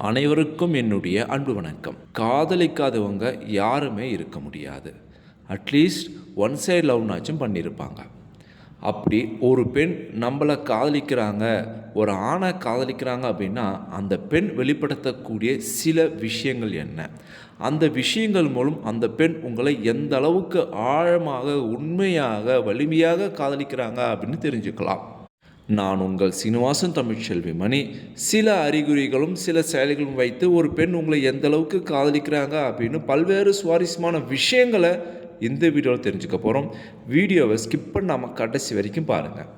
அனைவருக்கும் என்னுடைய அன்பு வணக்கம். காதலிக்காதவங்க யாருமே இருக்க முடியாது. அட்லீஸ்ட் ஒன் சைடு லவ்னாச்சும் பண்ணியிருப்பாங்க அப்படி ஒரு பெண் நம்மளை காதலிக்கிறாங்க ஒரு ஆணை காதலிக்கிறாங்க அப்படின்னா அந்த பெண் வெளிப்படுத்தக்கூடிய சில விஷயங்கள் என்ன? அந்த விஷயங்கள் மூலம் அந்த பெண் உங்களை எந்த அளவுக்கு ஆழமாக உண்மையாக வலிமையாக காதலிக்கிறாங்க அப்படின்னு தெரிஞ்சுக்கலாம். நான் உங்கள் சீனிவாசன் தமிழ்ச்செல்வி மணி. சில அறிகுறிகளும் சில செயல்களும் வைத்து ஒரு பெண் உங்களை எந்த அளவுக்கு காதலிக்கிறாங்க அப்படின்னு பல்வேறு சுவாரஸ்யமான விஷயங்களை இந்த வீடியோவில் தெரிஞ்சுக்க போகிறோம் வீடியோவை ஸ்கிப் பண்ணாமல் கடைசி வரைக்கும் பாருங்கள்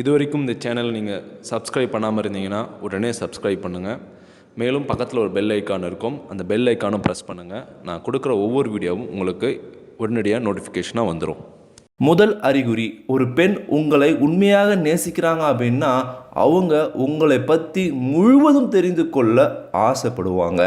இது வரைக்கும் இந்த சேனல் நீங்கள் சப்ஸ்கிரைப் பண்ணாமல் இருந்தீங்கன்னா உடனே சப்ஸ்கிரைப் பண்ணுங்கள் மேலும் பக்கத்தில் ஒரு பெல் ஐக்கான் இருக்கும். அந்த பெல் ஐக்கானும் ப்ரெஸ் பண்ணுங்கள் நான் கொடுக்குற ஒவ்வொரு வீடியோவும் உங்களுக்கு உடனடியாக நோட்டிஃபிகேஷனாக வந்துடும் முதல் அறிகுறி ஒரு பெண் உங்களை உண்மையாக நேசிக்கிறாங்க அப்படின்னா அவங்க உங்களை பற்றி முழுவதும் தெரிந்து கொள்ள ஆசைப்படுவாங்க.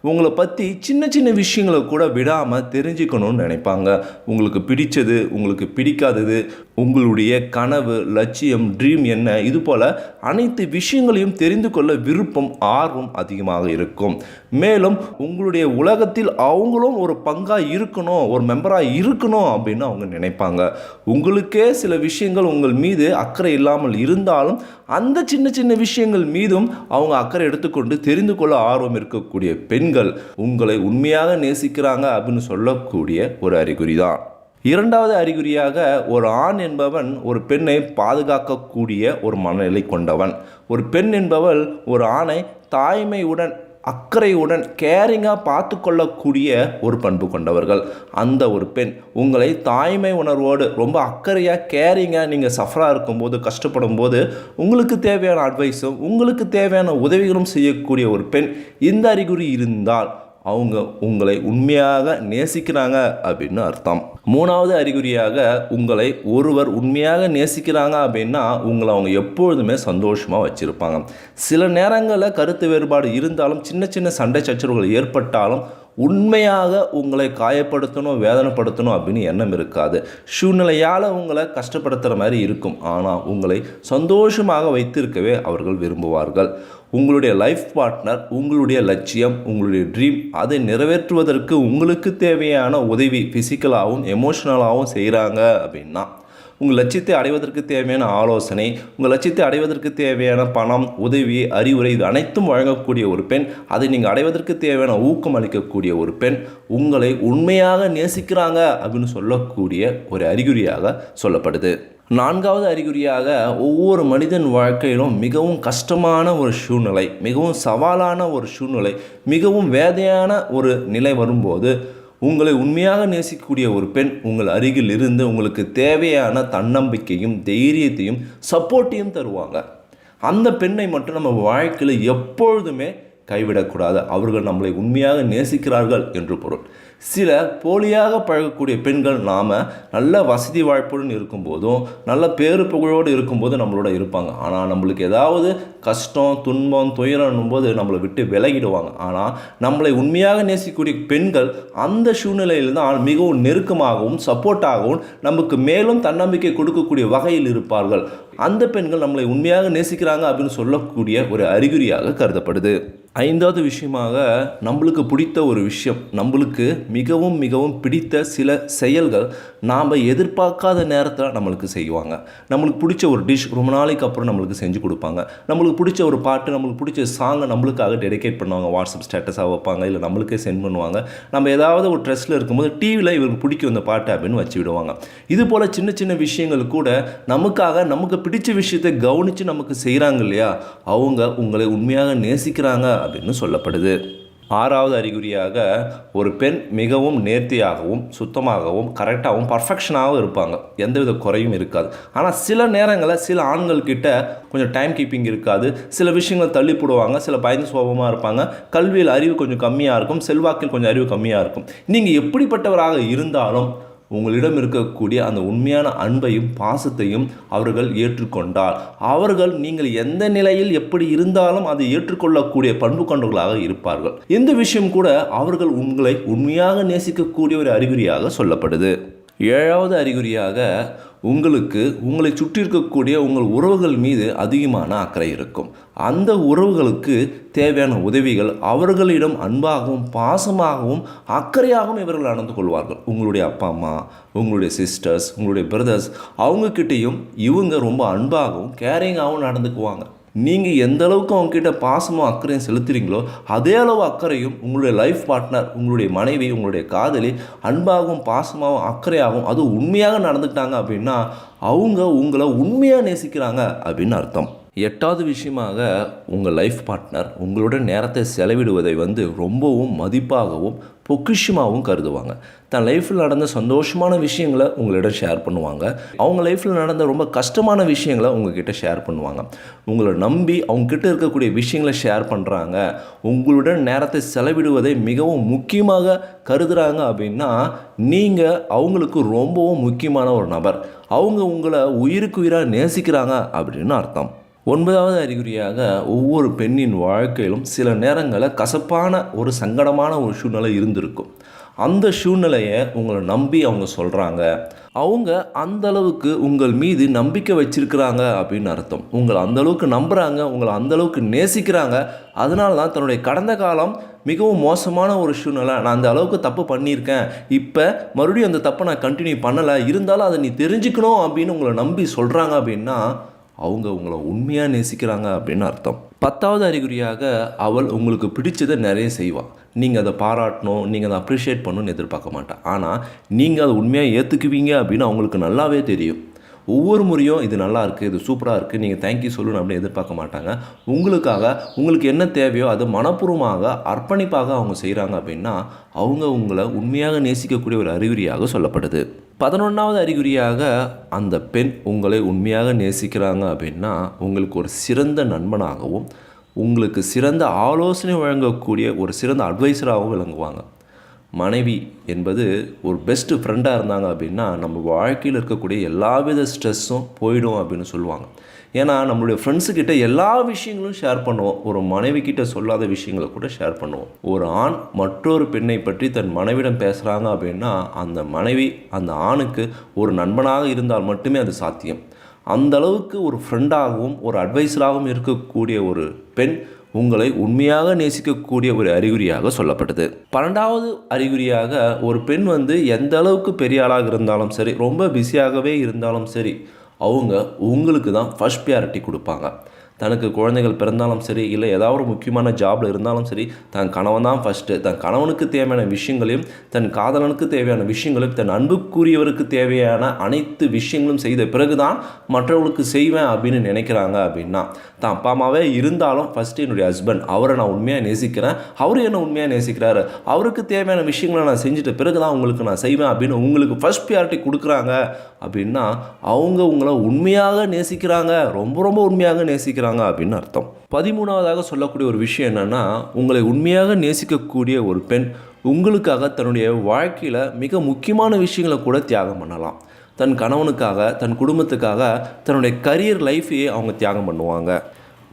உங்களை பற்றி சின்ன சின்ன விஷயங்களை கூட விடாமல் தெரிஞ்சுக்கணும்னு நினைப்பாங்க. உங்களுக்கு பிடிச்சது உங்களுக்கு பிடிக்காதது உங்களுடைய கனவு லட்சியம் ட்ரீம் என்ன இது போல் அனைத்து விஷயங்களையும் தெரிந்து கொள்ள விருப்பம் ஆர்வம் அதிகமாக இருக்கும். மேலும் உங்களுடைய உலகத்தில் அவங்களும் ஒரு பங்காக இருக்கணும் ஒரு மெம்பராக இருக்கணும் அப்படின்னு அவங்க நினைப்பாங்க. உங்களுக்கே சில விஷயங்கள் உங்கள் மீது அக்கறை இல்லாமல் இருந்தாலும் அந்த அந்த சின்ன சின்ன விஷயங்கள் மீதும் அவங்க அக்கறை எடுத்துக்கொண்டு தெரிந்து கொள்ள ஆர்வம் இருக்கக்கூடிய பெண்கள் உங்களை உண்மையாக நேசிக்கிறாங்க அப்படின்னு சொல்லக்கூடிய ஒரு அறிகுறி தான் இரண்டாவது அறிகுறியாக ஒரு ஆண் என்பவன் ஒரு பெண்ணை பாதுகாக்கக்கூடிய ஒரு மனநிலை கொண்டவன். ஒரு பெண் என்பவள் ஒரு ஆணை தாய்மையுடன் அக்கறையுடன் கேரிங்காக பார்த்து கொள்ளக்கூடிய ஒரு பண்பு கொண்டவர்கள். அந்த ஒரு பெண் உங்களை தாய்மை உணர்வோடு ரொம்ப அக்கறையாக கேரிங்காக நீங்கள் சஃபராக இருக்கும்போது கஷ்டப்படும் போது உங்களுக்கு தேவையான அட்வைஸும் உங்களுக்கு தேவையான உதவிகளும் செய்யக்கூடிய ஒரு பெண் இந்த அறிகுறி இருந்தால் அவங்க உங்களை உண்மையாக நேசிக்கிறாங்க அப்படின்னு அர்த்தம். மூணாவது அறிகுறியாக உங்களை ஒருவர் உண்மையாக நேசிக்கிறாங்க அப்படின்னா உங்களை அவங்க எப்பொழுதுமே சந்தோஷமாக வச்சுருப்பாங்க. சில நேரங்களில் கருத்து வேறுபாடு இருந்தாலும் சின்ன சின்ன சண்டை சச்சரவுகள் ஏற்பட்டாலும் உண்மையாக உங்களை காயப்படுத்தணும் வேதனைப்படுத்தணும் அப்படின்னு எண்ணம் இருக்காது. சூழ்நிலையால் உங்களை கஷ்டப்படுத்துகிற மாதிரி இருக்கும். ஆனால் உங்களை சந்தோஷமாக வைத்திருக்கவே அவர்கள் விரும்புவார்கள். உங்களுடைய லைஃப் பார்ட்னர் உங்களுடைய லட்சியம் உங்களுடைய ட்ரீம் அதை நிறைவேற்றுவதற்கு உங்களுக்கு தேவையான உதவி ஃபிசிக்கலாகவும் எமோஷனலாகவும் செய்கிறாங்க அப்படின்னா உங்கள் லட்சியத்தை அடைவதற்கு தேவையான ஆலோசனை உங்கள் லட்சியத்தை அடைவதற்கு தேவையான பணம் உதவி அறிவுரை இது அனைத்தும் வழங்கக்கூடிய ஒரு பெண் அதை நீங்கள் அடைவதற்கு தேவையான ஊக்கம் அளிக்கக்கூடிய ஒரு பெண் உங்களை உண்மையாக நேசிக்கிறாங்க அப்படின்னு சொல்லக்கூடிய ஒரு அறிகுறியாக சொல்லப்படுது. நான்காவது அறிகுறியாக ஒவ்வொரு மனிதன் வாழ்க்கையிலும் மிகவும் கஷ்டமான ஒரு சூழ்நிலை மிகவும் சவாலான ஒரு சூழ்நிலை மிகவும் வேதையான ஒரு நிலை வரும்போது உங்களை உண்மையாக நேசிக்கக்கூடிய ஒரு பெண் உங்கள் அருகில் இருந்து உங்களுக்கு தேவையான தன்னம்பிக்கையும் தைரியத்தையும் சப்போர்ட்டையும் தருவாங்க. அந்த பெண்ணை மட்டும் நம்ம வாழ்க்கையில் எப்பொழுதுமே கைவிடக்கூடாது. அவர்கள் நம்மளை உண்மையாக நேசிக்கிறார்கள் என்று பொருள். சில போலியாக பழகக்கூடிய பெண்கள் நாம் நல்ல வசதி வாய்ப்புடன் இருக்கும்போதும் நல்ல பேரு புகழோடு இருக்கும்போது நம்மளோட இருப்பாங்க. ஆனால் நம்மளுக்கு ஏதாவது கஷ்டம் துன்பம் துயரம் போது நம்மளை விட்டு விலகிடுவாங்க. ஆனால் நம்மளை உண்மையாக நேசிக்கக்கூடிய பெண்கள் அந்த சூழ்நிலையில்தான் மிகவும் நெருக்கமாகவும் சப்போர்ட்டாகவும் நமக்கு மேலும் தன்னம்பிக்கை கொடுக்கக்கூடிய வகையில் இருப்பார்கள். அந்த பெண்கள் நம்மளை உண்மையாக நேசிக்கிறாங்க அப்படின்னு சொல்லக்கூடிய ஒரு அறிகுறியாக கருதப்படுது. ஐந்தாவது விஷயமாக நம்மளுக்கு பிடித்த ஒரு விஷயம் நம்மளுக்கு மிகவும் மிகவும் பிடித்த சில செயல்கள் நாம் எதிர்பார்க்காத நேரத்தில் நம்மளுக்கு செய்வாங்க. நம்மளுக்கு பிடிச்ச ஒரு டிஷ் ரொம்ப நாளைக்கு அப்புறம் நம்மளுக்கு செஞ்சு கொடுப்பாங்க. நம்மளுக்கு பிடிச்ச ஒரு பாட்டு நம்மளுக்கு பிடிச்ச சாங்கை நம்மளுக்காக டெடிகேட் பண்ணுவாங்க. வாட்ஸ்அப் ஸ்டேட்டஸாக வைப்பாங்க இல்லை நம்மளுக்கே சென்ட் பண்ணுவாங்க. நம்ம ஏதாவது ஒரு ட்ரெஸ்ஸில் இருக்கும்போது டிவியில் இவருக்கு பிடிக்கும் இந்த பாட்டு அப்படின்னு வச்சு விடுவாங்க. இது போல் சின்ன சின்ன விஷயங்கள் கூட நமக்காக நமக்கு பிடிச்ச விஷயத்தை கவனித்து நமக்கு செய்கிறாங்க இல்லையா? அவங்க உங்களை உண்மையாக நேசிக்கிறாங்க அப்படின்னு சொல்லப்படுது. ஆறாவது அறிகுறியாக ஒரு பெண் மிகவும் நேர்த்தியாகவும் சுத்தமாகவும் கரெக்டாகவும் பர்ஃபெக்ஷனாகவும் இருப்பாங்க. எந்தவித குறையும் இருக்காது. ஆனால் சில நேரங்களில் சில ஆண்கள்கிட்ட கொஞ்சம் டைம் கீப்பிங் இருக்காது. சில விஷயங்கள் தள்ளி போடுவாங்க. சில பயந்து சோபமாக இருப்பாங்க. கல்வியில் அறிவு கொஞ்சம் கம்மியாக இருக்கும். செல்வாக்கில் கொஞ்சம் அறிவு கம்மியாக இருக்கும். நீங்கள் எப்படிப்பட்டவராக இருந்தாலும் உங்களிடம் இருக்கக்கூடிய அந்த உண்மையான அன்பையும் பாசத்தையும் அவர்கள் ஏற்றுக்கொண்டால் அவர்கள் நீங்கள் எந்த நிலையில் எப்படி இருந்தாலும் அதை ஏற்றுக்கொள்ளக்கூடிய பண்பு கொண்டவர்களாக இருப்பார்கள். இந்த விஷயம் கூட அவர்கள் உங்களை உண்மையாக நேசிக்கக்கூடிய ஒரு அறிகுறியாக சொல்லப்படுது. ஏழாவது அறிகுறியாக உங்களுக்கு உங்களை சுற்றி இருக்கக்கூடிய உங்கள் உறவுகள் மீது அதிகமான அக்கறை இருக்கும். அந்த உறவுகளுக்கு தேவையான உதவிகள் அவர்களிடம் அன்பாகவும் பாசமாகவும் அக்கறையாகவும் இவர்கள் நடந்து கொள்வார்கள். உங்களுடைய அப்பா அம்மா உங்களுடைய சிஸ்டர்ஸ் உங்களுடைய பிரதர்ஸ் அவங்கக்கிட்டேயும் இவங்க ரொம்ப அன்பாகவும் கேரிங்காகவும் நடந்துக்குவாங்க. நீங்கள் எந்த அளவுக்கு அவங்கக்கிட்ட பாசமும் அக்கறையும் செலுத்துறீங்களோ அதே அளவு அக்கறையும் உங்களுடைய லைஃப் பார்ட்னர் உங்களுடைய மனைவி உங்களுடைய காதலி அன்பாகவும் பாசமாகவும் அக்கறையாகவும் அது உண்மையாக நடந்துக்கிட்டாங்க அப்படின்னா அவங்க உங்களை உண்மையாக நேசிக்கிறாங்க அப்படின்னு அர்த்தம். எட்டாவது விஷயமாக உங்கள் லைஃப் பார்ட்னர் உங்களோட நேரத்தை செலவிடுவதை வந்து ரொம்பவும் மதிப்பாகவும் பொக்கிஷமாகவும் கருதுவாங்க. தன் லைஃப்பில் நடந்த சந்தோஷமான விஷயங்களை உங்களிடம் ஷேர் பண்ணுவாங்க. அவங்க லைஃப்பில் நடந்த ரொம்ப கஷ்டமான விஷயங்களை உங்ககிட்ட ஷேர் பண்ணுவாங்க. உங்களை நம்பி அவங்கக்கிட்ட இருக்கக்கூடிய விஷயங்களை ஷேர் பண்ணுறாங்க உங்களுடன் நேரத்தை செலவிடுவதை மிகவும் முக்கியமாக கருதுகிறாங்க அப்படின்னா நீங்கள் அவங்களுக்கு ரொம்பவும் முக்கியமான ஒரு நபர். அவங்க உங்களை உயிருக்கு உயிராக நேசிக்கிறாங்க அப்படின்னு அர்த்தம். ஒன்பதாவது அறிகுறியாக ஒவ்வொரு பெண்ணின் வாழ்க்கையிலும் சில நேரங்களில் கசப்பான ஒரு சங்கடமான ஒரு சூழ்நிலை இருந்திருக்கும். அந்த சூழ்நிலையை உங்களை நம்பி அவங்க சொல்கிறாங்க அவங்க அந்த அளவுக்கு உங்கள் மீது நம்பிக்கை வச்சிருக்கிறாங்க அப்படின்னு அர்த்தம். உங்களை அந்த அளவுக்கு நம்புகிறாங்க உங்களை அந்த அளவுக்கு நேசிக்கிறாங்க. அதனால தான் தன்னுடைய கடந்த காலம் மிகவும் மோசமான ஒரு சூழ்நிலை. நான் அந்த அளவுக்கு தப்பு பண்ணியிருக்கேன். இப்போ மறுபடியும் அந்த தப்பை நான் கண்டினியூ பண்ணலை. இருந்தாலும் அதை நீ தெரிஞ்சுக்கணும் அப்படின்னு உங்களை நம்பி சொல்கிறாங்க அப்படின்னா அவங்க உங்களை உண்மையாக நேசிக்கிறாங்க அப்படின்னு அர்த்தம். பத்தாவது அறிகுறியாக அவள் உங்களுக்கு பிடிச்சதை நிறைய செய்வாள் நீங்கள் அதை பாராட்டணும் நீங்கள் அதை அப்ரிஷியேட் பண்ணணும்னு எதிர்பார்க்க மாட்டான் ஆனால் நீங்கள் அதை உண்மையாக ஏற்றுக்குவீங்க அப்படின்னு அவங்களுக்கு நல்லாவே தெரியும். ஒவ்வொரு முறையும் இது நல்லா இருக்குது இது சூப்பராக இருக்குது நீங்கள் தேங்க்யூ சொல்லணும் அப்படின்னு எதிர்பார்க்க மாட்டாங்க. உங்களுக்காக உங்களுக்கு என்ன தேவையோ அது மனப்பூர்வமாக அர்ப்பணிப்பாக அவங்க செய்கிறாங்க அப்படின்னா அவங்க உங்களை உண்மையாக நேசிக்கக்கூடிய ஒரு அறிகுறியாக சொல்லப்படுது. பதினொன்றாவது அறிகுறியாக அந்த பெண் உங்களை உண்மையாக நேசிக்கிறாங்க அப்படின்னா உங்களுக்கு ஒரு சிறந்த நண்பனாகவும் உங்களுக்கு சிறந்த ஆலோசனை வழங்கக்கூடிய ஒரு சிறந்த அட்வைசராகவும் விளங்குவாங்க. மனைவி என்பது ஒரு பெஸ்ட்டு ஃப்ரெண்டாக இருந்தாங்க அப்படின்னா நம்ம வாழ்க்கையில் இருக்கக்கூடிய எல்லாவித ஸ்ட்ரெஸ்ஸும் போயிடும் அப்படின்னு சொல்லுவாங்க. ஏன்னா நம்மளுடைய ஃப்ரெண்ட்ஸுக்கிட்ட எல்லா விஷயங்களும் ஷேர் பண்ணுவோம். ஒரு மனைவி கிட்ட சொல்லாத விஷயங்களை கூட ஷேர் பண்ணுவோம். ஒரு ஆண் மற்றொரு பெண்ணை பற்றி தன் மனைவிடம் பேசுகிறாங்க அப்படின்னா அந்த மனைவி அந்த ஆணுக்கு ஒரு நண்பனாக இருந்தால் மட்டுமே அது சாத்தியம். அந்த அளவுக்கு ஒரு ஃப்ரெண்டாகவும் ஒரு அட்வைஸராகவும் இருக்கக்கூடிய ஒரு பெண் உங்களை உண்மையாக நேசிக்கக்கூடிய ஒரு அறிகுறியாக சொல்லப்பட்டது. பன்னெண்டாவது அறிகுறியாக ஒரு பெண் வந்து எந்த அளவுக்கு பெரிய ஆளாக இருந்தாலும் சரி ரொம்ப பிஸியாகவே இருந்தாலும் சரி அவங்க உங்களுக்கு தான் ஃபஸ்ட் ப்ரியாரிட்டி கொடுப்பாங்க. தனக்கு குழந்தைகள் பிறந்தாலும் சரி இல்லை ஏதாவது ஒரு முக்கியமான ஜாபில் இருந்தாலும் சரி தன் கணவன் தான் ஃபஸ்ட்டு தன் கணவனுக்கு தேவையான விஷயங்களையும் தன் காதலனுக்கு தேவையான விஷயங்களையும் தன் அன்புக்குரியவருக்கு தேவையான அனைத்து விஷயங்களும் செய்த பிறகு தான் மற்றவங்களுக்கு செய்வேன் அப்படின்னு நினைக்கிறாங்க அப்படின்னா தான் அப்பா அம்மாவே இருந்தாலும் ஃபஸ்ட்டு என்னுடைய ஹஸ்பண்ட் அவரை நான் உண்மையாக நேசிக்கிறேன். அவர் என்ன உண்மையாக நேசிக்கிறாரு? அவருக்கு தேவையான விஷயங்களை நான் செஞ்சுட்ட பிறகு தான் உங்களுக்கு நான் செய்வேன் அப்படின்னு உங்களுக்கு ஃபஸ்ட் ப்ரியாரிட்டி கொடுக்குறாங்க அப்படின்னா அவங்க உங்களை உண்மையாக நேசிக்கிறாங்க. ரொம்ப ரொம்ப உண்மையாக நேசிக்கிறாங்க. அப்படின்னு அர்த்தம். பதிமூணாவதாக சொல்லக்கூடிய ஒரு விஷயம் என்னென்னா உங்களை உண்மையாக நேசிக்கக்கூடிய ஒரு பெண் உங்களுக்காக தன்னுடைய வாழ்க்கையில் மிக முக்கியமான விஷயங்களை கூட தியாகம் பண்ணலாம். தன் கணவனுக்காக தன் குடும்பத்துக்காக தன்னுடைய கரியர் லைஃபையே அவங்க தியாகம் பண்ணுவாங்க.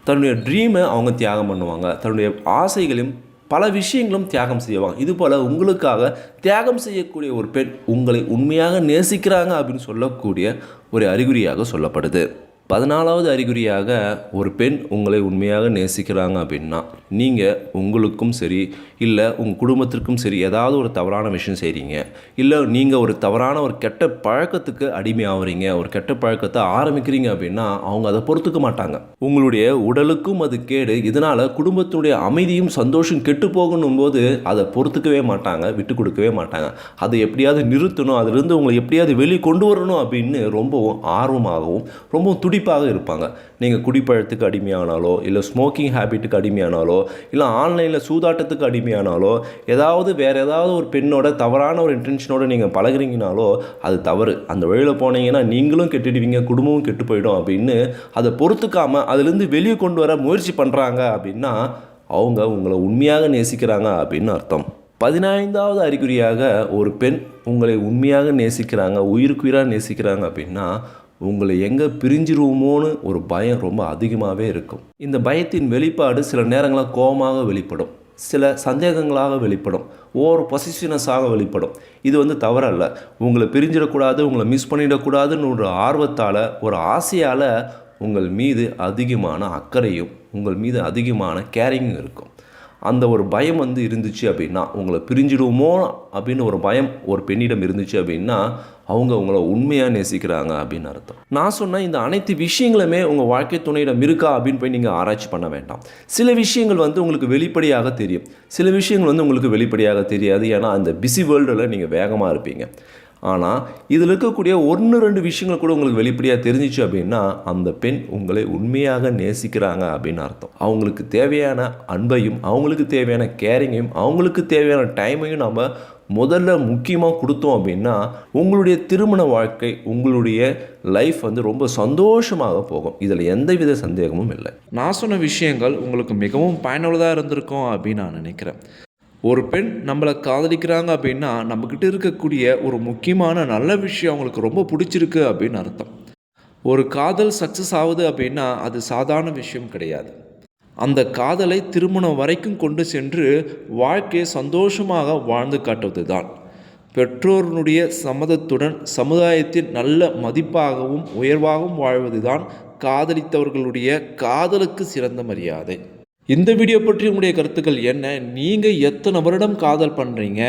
தன்னுடைய ட்ரீமை அவங்க தியாகம் பண்ணுவாங்க. தன்னுடைய ஆசைகளையும் பல விஷயங்களும் தியாகம் செய்வாங்க. இது போல் உங்களுக்காக தியாகம் செய்யக்கூடிய ஒரு பெண் உங்களை உண்மையாக நேசிக்கிறாங்க அப்படின்னு சொல்லக்கூடிய ஒரு அறிகுறியாக சொல்லப்படுது. பதினாலாவது அறிகுறியாக ஒரு பெண் உங்களை உண்மையாக நேசிக்கிறாங்க அப்படின்னா நீங்கள் உங்களுக்கும் சரி இல்லை உங்கள் குடும்பத்திற்கும் சரி ஏதாவது ஒரு தவறான விஷயம் செய்கிறீங்க இல்லை நீங்கள் ஒரு தவறான ஒரு கெட்ட பழக்கத்துக்கு அடிமை ஆகுறீங்க ஒரு கெட்ட பழக்கத்தை ஆரம்பிக்கிறீங்க அப்படின்னா அவங்க அதை பொறுத்துக்க மாட்டாங்க. உங்களுடைய உடலுக்கும் அது கேடு. இதனால் குடும்பத்தினுடைய அமைதியும் சந்தோஷம் கெட்டு போகணும் போது அதை பொறுத்துக்கவே மாட்டாங்க விட்டு கொடுக்கவே மாட்டாங்க. அதை எப்படியாவது நிறுத்தணும். அதிலிருந்து உங்களை எப்படியாவது வெளியே கொண்டு வரணும் அப்படின்னு ரொம்பவும் ஆர்வமாகவும் ரொம்பவும் துடிப்பாக இருப்பாங்க. நீங்கள் குடிப்பழத்துக்கு அடிமையானாலோ இல்லை ஸ்மோக்கிங் ஹேபிட்டுக்கு அடிமையானாலோ இல்லை ஆன்லைனில் சூதாட்டத்துக்கு அடிமையானாலோ ஏதாவது வேறு ஏதாவது ஒரு பெண்ணோட தவறான ஒரு இன்டென்ஷனோட நீங்கள் பழகுறீங்கனாலோ அது தவறு. அந்த வழியில் போனீங்கன்னா நீங்களும் கெட்டுடுவீங்க குடும்பமும் கெட்டு போயிடும் அப்படின்னு அதை பொறுத்துக்காமல் அதுலேருந்து வெளியே கொண்டு வர முயற்சி பண்ணுறாங்க அப்படின்னா அவங்க உங்களை உண்மையாக நேசிக்கிறாங்க அப்படின்னு அர்த்தம். பதினைந்தாவது அறிகுறியாக ஒரு பெண் உங்களை உண்மையாக நேசிக்கிறாங்க உயிருக்குயிராக நேசிக்கிறாங்க அப்படின்னா உங்களை எங்கே பிரிஞ்சிருவோமோன்னு ஒரு பயம் ரொம்ப அதிகமாகவே இருக்கும். இந்த பயத்தின் வெளிப்பாடு சில நேரங்களில் கோபமாக வெளிப்படும். சில சந்தேகங்களாக வெளிப்படும். ஓவர் பொசிஷனஸாக வெளிப்படும். இது வந்து தவறல்ல. உங்களை பிரிஞ்சிடக்கூடாது உங்களை மிஸ் பண்ணிடக்கூடாதுன்னு ஒரு ஆர்வத்தால் ஒரு ஆசையால் உங்கள் மீது அதிகமான அக்கறையும் உங்கள் மீது அதிகமான கேரிங்கும் இருக்கும். அந்த ஒரு பயம் வந்து இருந்துச்சு அப்படின்னா உங்களை பிரிஞ்சிடுவோமோ அப்படின்னு ஒரு பயம் ஒரு பெண்ணிடம் இருந்துச்சு அப்படின்னா அவங்க உங்களை உண்மையாக நேசிக்கிறாங்க அப்படின்னு அர்த்தம். நான் சொன்ன இந்த அனைத்து விஷயங்களுமே உங்கள் வாழ்க்கை துணையிடம் இருக்கா அப்படின்னு போய் நீங்கள் ஆராய்ச்சி பண்ண வேண்டாம். சில விஷயங்கள் வந்து உங்களுக்கு வெளிப்படையாக தெரியும். சில விஷயங்கள் வந்து உங்களுக்கு வெளிப்படையாக தெரியாது. ஏன்னா அந்த பிஸி வேர்ல்டில் நீங்கள் வேகமாக இருப்பீங்க. ஆனால் இதில் இருக்கக்கூடிய ஒன்று ரெண்டு விஷயங்கள் கூட உங்களுக்கு வெளிப்படையாக தெரிஞ்சிச்சு அப்படின்னா அந்த பெண் உங்களை உண்மையாக நேசிக்கிறாங்க அப்படின்னு அர்த்தம். அவங்களுக்கு தேவையான அன்பையும் அவங்களுக்கு தேவையான கேரிங்கையும் அவங்களுக்கு தேவையான டைமையும் நம்ம முதல்ல முக்கியமாக கொடுத்தோம் அப்படின்னா உங்களுடைய திருமண வாழ்க்கை உங்களுடைய லைஃப் வந்து ரொம்ப சந்தோஷமாக போகும். இதில் எந்தவித சந்தேகமும் இல்லை. நான் சொன்ன விஷயங்கள் உங்களுக்கு மிகவும் பயனுள்ளதாக இருந்திருக்கும் அப்படின்னு நான் நினைக்கிறேன். ஒரு பெண் நம்மளை காதலிக்கிறாங்க அப்படின்னா நம்மக்கிட்ட இருக்கக்கூடிய ஒரு முக்கியமான நல்ல விஷயம் அவங்களுக்கு ரொம்ப பிடிச்சிருக்கு அப்படின்னு அர்த்தம். ஒரு காதல் சக்ஸஸ் ஆகுது அப்படின்னா அது சாதாரண விஷயம் கிடையாது. அந்த காதலை திருமணம் வரைக்கும் கொண்டு சென்று வாழ்க்கையை சந்தோஷமாக வாழ்ந்து காட்டுவது தான் பெற்றோருடைய சம்மதத்துடன் சமுதாயத்தின் நல்ல மதிப்பாகவும் உயர்வாகவும் வாழ்வது தான் காதலித்தவர்களுடைய காதலுக்கு சிறந்த மரியாதை. இந்த வீடியோ பற்றி உங்களுடைய கருத்துக்கள் என்ன? நீங்கள் எத்தனை வருடம் காதல் பண்ணுறீங்க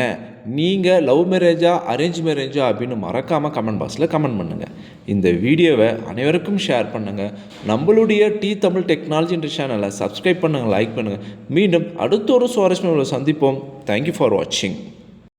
நீங்கள் லவ் மேரேஜா அரேஞ்ச் மேரேஜா அப்படின்னு மறக்காமல் கமெண்ட் பாக்ஸில் கமெண்ட் பண்ணுங்கள் இந்த வீடியோவை அனைவருக்கும் ஷேர் பண்ணுங்கள் நம்மளுடைய டி தமிழ் டெக்னாலஜி என்ற சேனலை சப்ஸ்கிரைப் பண்ணுங்கள் லைக் பண்ணுங்கள் மீண்டும் அடுத்த ஒரு சுவாரஸ்யமான சந்திப்போம். தேங்க்யூ ஃபார் வாட்சிங்